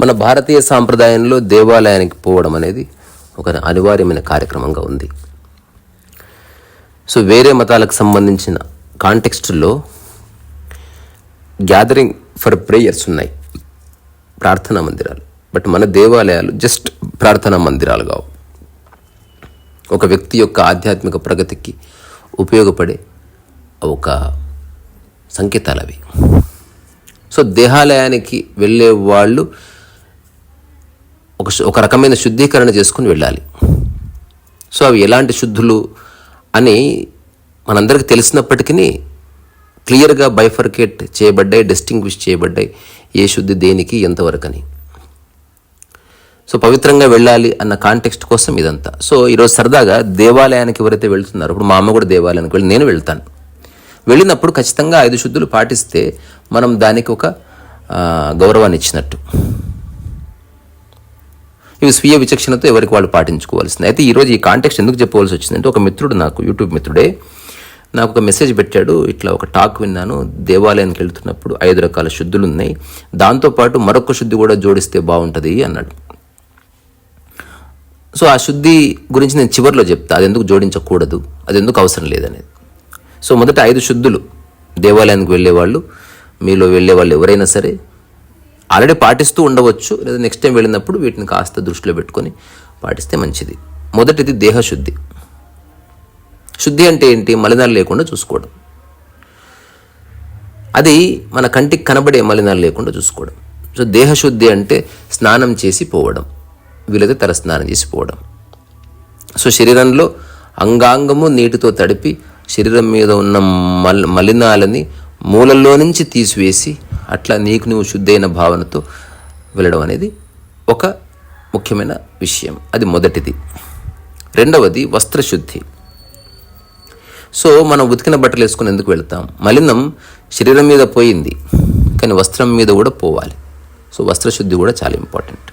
మన భారతీయ సాంప్రదాయంలో దేవాలయానికి పోవడం అనేది ఒక అనివార్యమైన కార్యక్రమంగా ఉంది. సో వేరే మతాలకు సంబంధించిన కాంటెక్స్ట్లో గ్యాదరింగ్ ఫర్ ప్రేయర్స్ ఉన్నాయి. ప్రార్థనా మందిరాలు. బట్ మన దేవాలయాలు జస్ట్ ప్రార్థనా మందిరాలు కావు. ఒక వ్యక్తి యొక్క ఆధ్యాత్మిక ప్రగతికి ఉపయోగపడే ఒక సంకేతాలు అవి. సో దేహాలయానికి వెళ్ళే వాళ్ళు ఒక ఒక రకమైన శుద్ధీకరణ చేసుకుని వెళ్ళాలి. సో అవి ఎలాంటి శుద్ధులు అని మనందరికీ తెలిసినప్పటికీ క్లియర్గా బైఫర్కేట్ చేయబడ్డాయి డిస్టింగ్విష్ చేయబడ్డాయి ఏ శుద్ధి దేనికి ఎంతవరకు అని సో పవిత్రంగా వెళ్ళాలి అన్న కాంటెక్స్ట్ కోసం ఇదంతా. సో ఈరోజు సరదాగా దేవాలయానికి ఎవరైతే వెళ్తున్నారో ఇప్పుడు మా అమ్మ కూడా దేవాలయానికి వెళ్ళి నేను వెళ్తాను. వెళ్ళినప్పుడు ఖచ్చితంగా ఐదు శుద్ధులు పాటిస్తే మనం దానికి ఒక గౌరవాన్ని ఇచ్చినట్టు. ఇవి స్వీయ విచక్షణతో ఎవరికి వాళ్ళు పాటించుకోవాల్సింది. అయితే ఈరోజు ఈ కాంటెక్స్ట్ ఎందుకు చెప్పవలసి వచ్చిందంటే ఒక మిత్రుడు నాకు యూట్యూబ్ మిత్రుడే నాకు ఒక మెసేజ్ పెట్టాడు. ఇట్లా ఒక టాక్ విన్నాను. దేవాలయానికి వెళ్తున్నప్పుడు ఐదు రకాల శుద్ధులు ఉన్నాయి. దాంతోపాటు మరొక శుద్ధి కూడా జోడిస్తే బాగుంటుంది అన్నాడు. సో ఆ శుద్ధి గురించి నేను చివరిలో చెప్తా. అది ఎందుకు జోడించకూడదు? అది ఎందుకు అవసరం లేదనేది. సో మొదట ఐదు శుద్ధులు దేవాలయానికి వెళ్ళేవాళ్ళు మీలో వెళ్ళే వాళ్ళు ఎవరైనా సరే ఆల్రెడీ పాటిస్తూ ఉండవచ్చు. లేదా నెక్స్ట్ టైం వెళ్ళినప్పుడు వీటిని కాస్త దృష్టిలో పెట్టుకొని పాటిస్తే మంచిది. మొదటిది దేహశుద్ధి శుద్ధి. అంటే ఏంటి? మలినాలు లేకుండా చూసుకోవడం. అది మన కంటికి కనబడే మలినాలు లేకుండా చూసుకోవడం. సో దేహశుద్ధి అంటే స్నానం చేసి పోవడం. వీలైతే తలస్నానం చేసిపోవడం సో శరీరంలో అంగాంగము నీటితో తడిపి శరీరం మీద ఉన్న మల్ మలినాలని మూలల్లో నుంచి తీసివేసి అట్లా నీకు నువ్వు శుద్ధైన భావనతో వెళ్ళడం అనేది ఒక ముఖ్యమైన విషయం. అది మొదటిది. రెండవది వస్త్రశుద్ధి. సో మనం ఉతికిన బట్టలు వేసుకుని ఎందుకు వెళ్తాం? మలినం శరీరం మీద పోయింది కానీ వస్త్రం మీద కూడా పోవాలి. సో వస్త్రశుద్ధి కూడా చాలా ఇంపార్టెంట్.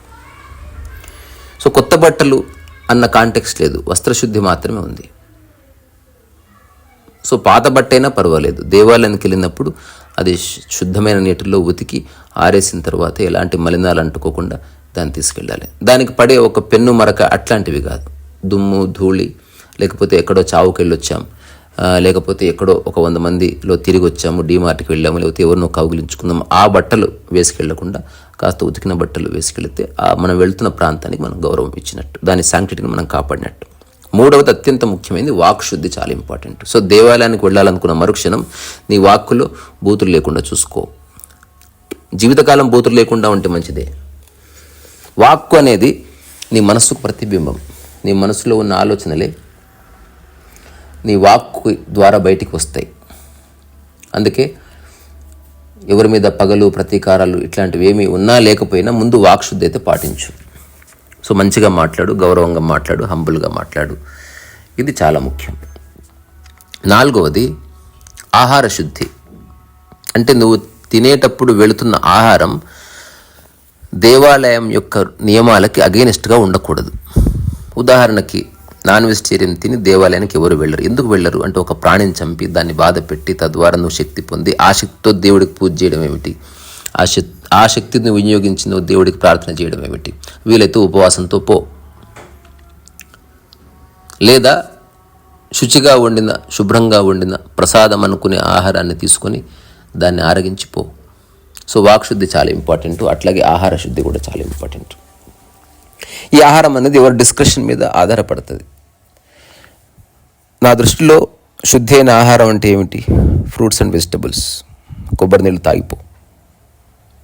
సో కొత్త బట్టలు అన్న కాంటెక్స్ట్ లేదు. వస్త్రశుద్ధి మాత్రమే ఉంది. సో పాత బట్టైనా పర్వాలేదు. దేవాలయానికి వెళ్ళినప్పుడు అది శుద్ధమైన నీటిలో ఉతికి ఆరేసిన తర్వాత ఎలాంటి మలినాలు అంటుకోకుండా దాన్ని తీసుకెళ్ళాలి. దానికి పడే ఒక పెన్ను మరక అట్లాంటివి కాదు. దుమ్ము ధూళి లేకపోతే ఎక్కడో చావుకెళ్ళొచ్చాం. లేకపోతే ఎక్కడో ఒక వంద మందిలో తిరిగి వచ్చాము డీమార్ట్కి వెళ్ళాము లేకపోతే ఎవరినో కౌగిలించుకుందాం ఆ బట్టలు వేసుకెళ్ళకుండా కాస్త ఉతికిన బట్టలు వేసుకెళ్తే ఆ మనం వెళ్తున్న ప్రాంతానికి మనం గౌరవం ఇచ్చినట్టు దాని శాంక్టిటీని మనం కాపాడినట్టు. మూడవది అత్యంత ముఖ్యమైనది వాక్ శుద్ధి చాలా ఇంపార్టెంట్ సో దేవాలయానికి వెళ్ళాలనుకున్న మరుక్షణం నీ వాక్కులో బూతులు లేకుండా చూసుకో. జీవితకాలం బూతులు లేకుండా ఉంటే మంచిదే. వాక్కు అనేది నీ మనస్సుకు ప్రతిబింబం. నీ మనసులో ఉన్న ఆలోచనలే నీ వాక్కు ద్వారా బయటికి వస్తాయి. అందుకే ఎవరి మీద పగలు ప్రతీకారాలు ఇట్లాంటివి ఏమీ ఉన్నా లేకపోయినా ముందు వాక్శుద్ధి అయితే పాటించు. సో మంచిగా మాట్లాడు గౌరవంగా మాట్లాడు హంబుల్గా మాట్లాడు. ఇది చాలా ముఖ్యం. నాలుగవది ఆహార శుద్ధి. అంటే నువ్వు తినేటప్పుడు వెళుతున్న ఆహారం దేవాలయం యొక్క నియమాలకి అగేనిస్ట్గా ఉండకూడదు. ఉదాహరణకి నాన్ వెజిటేరియన్ తిని దేవాలయానికి ఎవరు వెళ్ళరు. ఎందుకు వెళ్ళరు? అంటే ఒక ప్రాణిని చంపి దాన్ని బాధ పెట్టి తద్వారా నువ్వు శక్తి పొంది ఆ శక్తితో దేవుడికి పూజ చేయడం ఏమిటి? ఆ శక్తి ఆ శక్తిని వినియోగించి నువ్వు దేవుడికి ప్రార్థన చేయడం ఏమిటి? వీలైతే ఉపవాసంతో పో. లేదా శుచిగా వండిన శుభ్రంగా వండిన ప్రసాదం అనుకునే ఆహారాన్ని తీసుకొని దాన్ని ఆరగించి పో. సో వాక్శుద్ధి చాలా ఇంపార్టెంట్. అట్లాగే ఆహార శుద్ధి కూడా చాలా ఇంపార్టెంట్. ఈ ఆహారం అనేది ఎవరి డిస్క్రిప్షన్ మీద ఆధారపడుతుంది. నా దృష్టిలో శుద్ధి అయిన ఆహారం అంటే ఏమిటి? Fruits and vegetables. కొబ్బరి నీళ్ళు తాగిపో.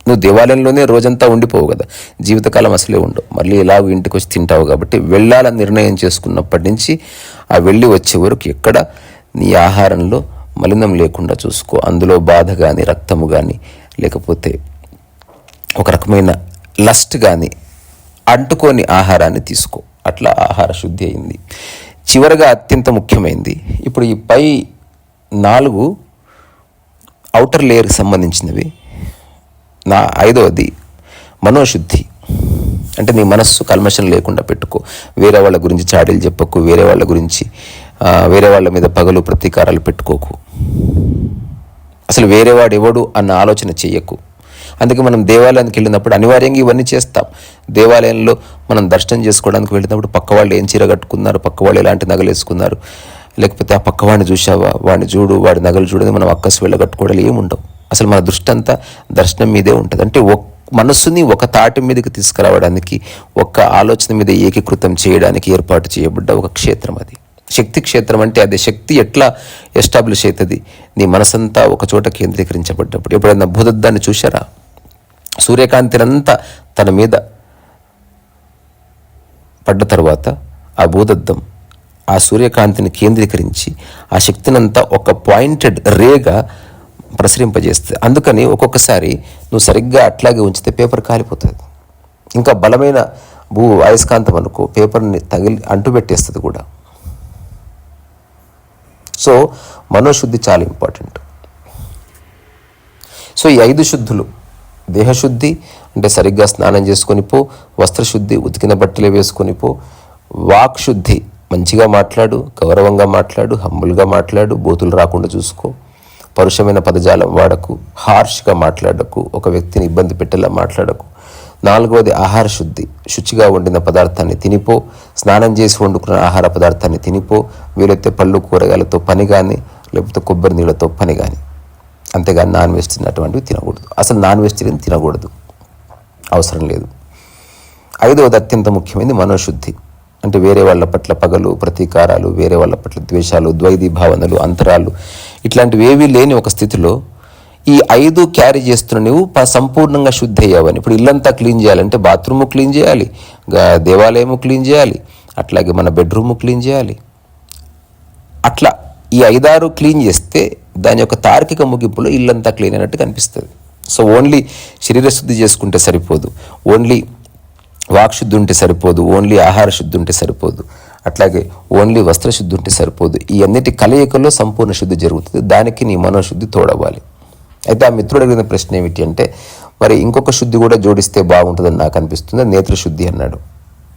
నువ్వు దేవాలయంలోనే రోజంతా ఉండిపోవు కదా. జీవితకాలం అసలే ఉండవు. మళ్ళీ ఎలాగో ఇంటికి వచ్చి తింటావు కాబట్టి వెళ్ళాలని నిర్ణయం చేసుకున్నప్పటి నుంచి ఆ వెళ్ళి వచ్చే వరకు ఎక్కడ నీ ఆహారంలో మలినం లేకుండా చూసుకో. అందులో బాధ కానీ రక్తము కానీ లేకపోతే ఒక రకమైన లస్ట్ కానీ అంటుకోని ఆహారాన్ని తీసుకో. అట్లా ఆహార శుద్ధి అయింది. చివరగా అత్యంత ముఖ్యమైనది ఇప్పుడు ఈ పై నాలుగు అవుటర్ లేయర్కి సంబంధించినవి. నా ఐదవది మనోశుద్ధి. అంటే నీ మనస్సు కల్మషం లేకుండా పెట్టుకో. వేరే వాళ్ళ గురించి చాడీలు చెప్పకు వేరే వాళ్ళ గురించి వేరే వాళ్ళ మీద పగలు ప్రతీకారాలు పెట్టుకోకు. అసలు వేరేవాడు ఎవడు అన్న ఆలోచన చెయ్యకు. అందుకే మనం దేవాలయానికి వెళ్ళినప్పుడు అనివార్యంగా ఇవన్నీ చేస్తాం. దేవాలయంలో మనం దర్శనం చేసుకోవడానికి వెళ్ళినప్పుడు పక్క వాళ్ళు ఏం చీర కట్టుకున్నారు పక్క వాళ్ళు ఎలాంటి నగలు వేసుకున్నారు లేకపోతే ఆ పక్క వాడిని చూసావా వాడిని చూడు వాడి నగలు చూడని మనం అక్కసు వెళ్ళగట్టుకోవడాలు ఏముండవు అసలు మన దృష్టి అంతా దర్శనం మీదే ఉంటుంది. అంటే ఒక్ మనస్సుని ఒక తాటి మీదకి తీసుకురావడానికి ఒక్క ఆలోచన మీద ఏకీకృతం చేయడానికి ఏర్పాటు చేయబడ్డ ఒక క్షేత్రం అది. శక్తి క్షేత్రం అంటే అది శక్తి ఎట్లా ఎస్టాబ్లిష్ అవుతుంది నీ మనసంతా ఒక చోట కేంద్రీకరించబడ్డప్పుడు. ఎప్పుడైనా భూదద్దాన్ని చూశారా? సూర్యకాంతినంతా తన మీద పడ్డ తర్వాత ఆ భూదద్దం ఆ సూర్యకాంతిని కేంద్రీకరించి ఆ శక్తినంతా ఒక పాయింటెడ్ రేగా ప్రసరింపజేస్తుంది. అందుకని ఒక్కొక్కసారి నువ్వు సరిగ్గా అట్లాగే ఉంచితే పేపర్ కాలిపోతుంది. ఇంకా బలమైన భూ అయస్కాంతం అనుకో పేపర్ని తగిలి అంటుపెట్టేస్తుంది కూడా. సో మనోశుద్ధి చాలా ఇంపార్టెంట్. సో ఈ ఐదు శుద్ధులు దేహశుద్ధి అంటే సరిగ్గా స్నానం చేసుకొని పో వస్త్రశుద్ధి ఉతికిన బట్టలే వేసుకొని పో. వాక్ శుద్ధి మంచిగా మాట్లాడు గౌరవంగా మాట్లాడు హంబుల్గా మాట్లాడు బోతులు రాకుండా చూసుకో. పరుషమైన పదజాలం వాడకు హార్ష్గా మాట్లాడకు ఒక వ్యక్తిని ఇబ్బంది పెట్టేలా మాట్లాడకు. నాలుగవది ఆహార శుద్ధి శుచిగా వండిన పదార్థాన్ని తినిపో స్నానం చేసి వండుకున్న ఆహార పదార్థాన్ని తినిపో వీలైతే పళ్ళు కూరగాయలతో పని కానీ లేకపోతే కొబ్బరి నీళ్ళతో పని కానీ అంతేగాని నాన్ వెజ్ తిన్నటువంటివి తినకూడదు. అసలు నాన్ వెజిటేరియన్ తినకూడదు. అవసరం లేదు. ఐదవది అత్యంత ముఖ్యమైనది మనోశుద్ధి. అంటే వేరే వాళ్ళ పట్ల పగలు ప్రతీకారాలు వేరే వాళ్ళ పట్ల ద్వేషాలు ద్వైధీ భావనలు అంతరాలు ఇట్లాంటివి ఏవీ లేని ఒక స్థితిలో ఈ ఐదు క్యారీ చేస్తున్న నువ్వు ప- సంపూర్ణంగా శుద్ధి అయ్యావని ఇప్పుడు ఇల్లంతా క్లీన్ చేయాలంటే బాత్రూము క్లీన్ చేయాలి దేవాలయము క్లీన్ చేయాలి అట్లాగే మన బెడ్రూము క్లీన్ చేయాలి. అట్లా ఈ ఐదారు క్లీన్ చేస్తే దాని యొక్క తార్కిక ముగింపులో ఇల్లంతా క్లీన్ అయినట్టు కనిపిస్తుంది. సో ఓన్లీ శరీర శుద్ధి చేసుకుంటే సరిపోదు. ఓన్లీ వాక్శుద్ధి ఉంటే సరిపోదు. ఓన్లీ ఆహార శుద్ధి ఉంటే సరిపోదు. అట్లాగే ఓన్లీ వస్త్ర శుద్ధి ఉంటే సరిపోదు. ఈ అన్నిటి కలయికలో సంపూర్ణ శుద్ధి జరుగుతుంది. దానికి నీ మనోశుద్ధి తోడవ్వాలి. అయితే ఆ మిత్రుడు అడిగిన ప్రశ్న ఏమిటి అంటే మరి ఇంకొక శుద్ధి కూడా జోడిస్తే బాగుంటుందని నాకు అనిపిస్తుంది. నేత్ర శుద్ధి అన్నాడు.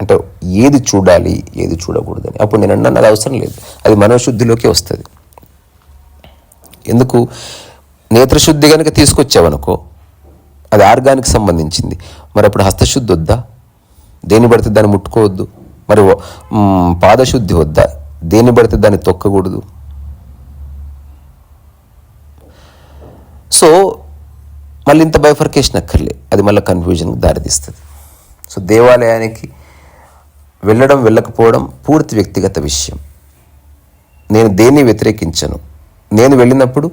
అంటే ఏది చూడాలి ఏది చూడకూడదని. అప్పుడు నేను అన్నాను అది అవసరం లేదు. అది మనోశుద్ధిలోకి వస్తుంది. ఎందుకు? నేత్రశుద్ధి కనుక తీసుకొచ్చావనుకో అది ఆర్గానికి సంబంధించింది. మరి అప్పుడు హస్తశుద్ధి వద్దా? దేని పడితే దాన్ని ముట్టుకోవద్దు? మరి పాదశుద్ధి వద్దా? దేని పడితే దాన్ని తొక్కకూడదు? సో మళ్ళీ ఇంత బైఫర్కేషన్ అక్కర్లే. అది మళ్ళీ కన్ఫ్యూజన్కి దారితీస్తుంది. సో దేవాలయానికి వెళ్ళడం వెళ్ళకపోవడం పూర్తి వ్యక్తిగత విషయం. నేను దేన్ని వ్యతిరేకించను? నేను వెళ్ళినప్పుడు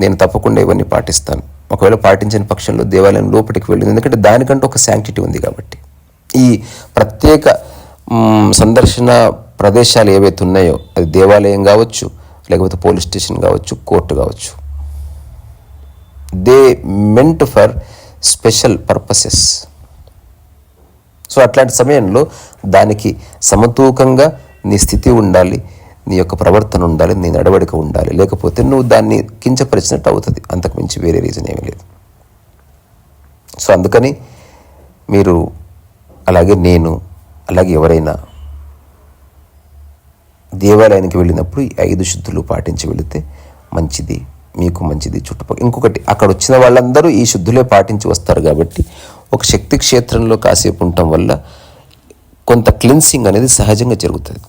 నేను తప్పకుండా ఇవన్నీ పాటిస్తాను. ఒకవేళ పాటించిన పక్షంలో దేవాలయం లోపలికి వెళ్ళింది. ఎందుకంటే దానికంటే ఒక శాంక్టిటీ ఉంది కాబట్టి. ఈ ప్రత్యేక సందర్శన ప్రదేశాలు ఏవైతే ఉన్నాయో అది దేవాలయం కావచ్చు లేకపోతే పోలీస్ స్టేషన్ కావచ్చు కోర్టు కావచ్చు. They meant for special purposes. So అట్లాంటి సమయంలో దానికి సమతూకంగా నీ స్థితి ఉండాలి. నీ యొక్క ప్రవర్తన ఉండాలి నీ నడవడిక ఉండాలి. లేకపోతే నువ్వు దాన్ని కించపరిచినట్టు అవుతుంది. అంతకు మించి వేరే రీజన్ ఏమీ లేదు. సో అందుకని మీరు అలాగే నేను అలాగే ఎవరైనా దేవాలయానికి వెళ్ళినప్పుడు ఈ ఐదు శుద్ధులు పాటించి వెళితే మంచిది మీకు మంచిది చుట్టుపక్కల. ఇంకొకటి అక్కడ వచ్చిన వాళ్ళందరూ ఈ శుద్ధులే పాటించి వస్తారు కాబట్టి ఒక శక్తి క్షేత్రంలో కాసేపు ఉండటం వల్ల కొంత క్లిన్సింగ్ అనేది సహజంగా జరుగుతుంది.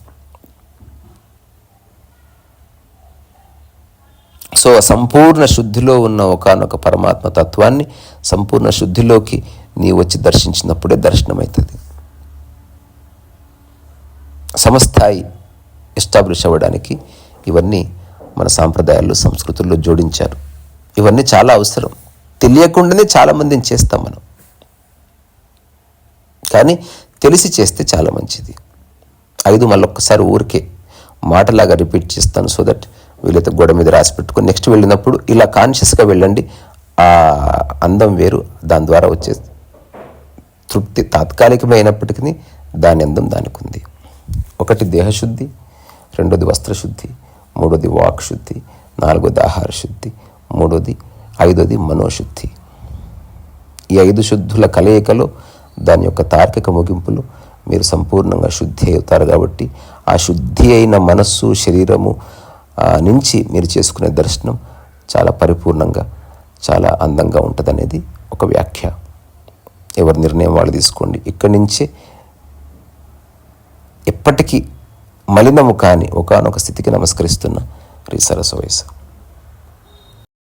సో సంపూర్ణ శుద్ధిలో ఉన్న ఒకనొక పరమాత్మ తత్వాన్ని సంపూర్ణ శుద్ధిలోకి నీ వచ్చి దర్శించినప్పుడే దర్శనం అవుతుంది సమస్థాయి ఎస్టాబ్లిష్ అవ్వడానికి ఇవన్నీ మన సాంప్రదాయాల్లో సంస్కృతుల్లో జోడించారు. ఇవన్నీ చాలా అవసరం. తెలియకుండానే చాలామందిని చేస్తాం మనం. కానీ తెలిసి చేస్తే చాలా మంచిది. ఐదు మళ్ళొక్కసారి ఊరికే మాటలాగా రిపీట్ చేస్తాను సో దట్ వీలైతే గోడ మీద రాసి పెట్టుకొని నెక్స్ట్ వెళ్ళినప్పుడు ఇలా కాన్షియస్గా వెళ్ళండి. ఆ అందం వేరు దాని ద్వారా వచ్చే తృప్తి తాత్కాలికమైనప్పటికీ దాని అందం దానికి ఉంది. ఒకటి దేహశుద్ధి రెండోది వస్త్రశుద్ధి మూడోది వాక్ శుద్ధి నాలుగోది ఆహార శుద్ధి మూడోది ఐదోది మనోశుద్ధి. ఈ ఐదు శుద్ధుల కలయికలో దాని యొక్క తార్కిక ముగింపులు మీరు సంపూర్ణంగా శుద్ధి అవుతారు కాబట్టి ఆ శుద్ధి అయిన మనస్సు శరీరము నుంచి మీరు చేసుకునే దర్శనం చాలా పరిపూర్ణంగా చాలా అందంగా ఉంటుందనేది ఒక వ్యాఖ్య. ఎవరి నిర్ణయం వాళ్ళు తీసుకోండి. ఇక్కడి నుంచే ఎప్పటికీ మలినము కాని ఒకనొక స్థితికి నమస్కరిస్తున్న శ్రీ సరస్వ వయసు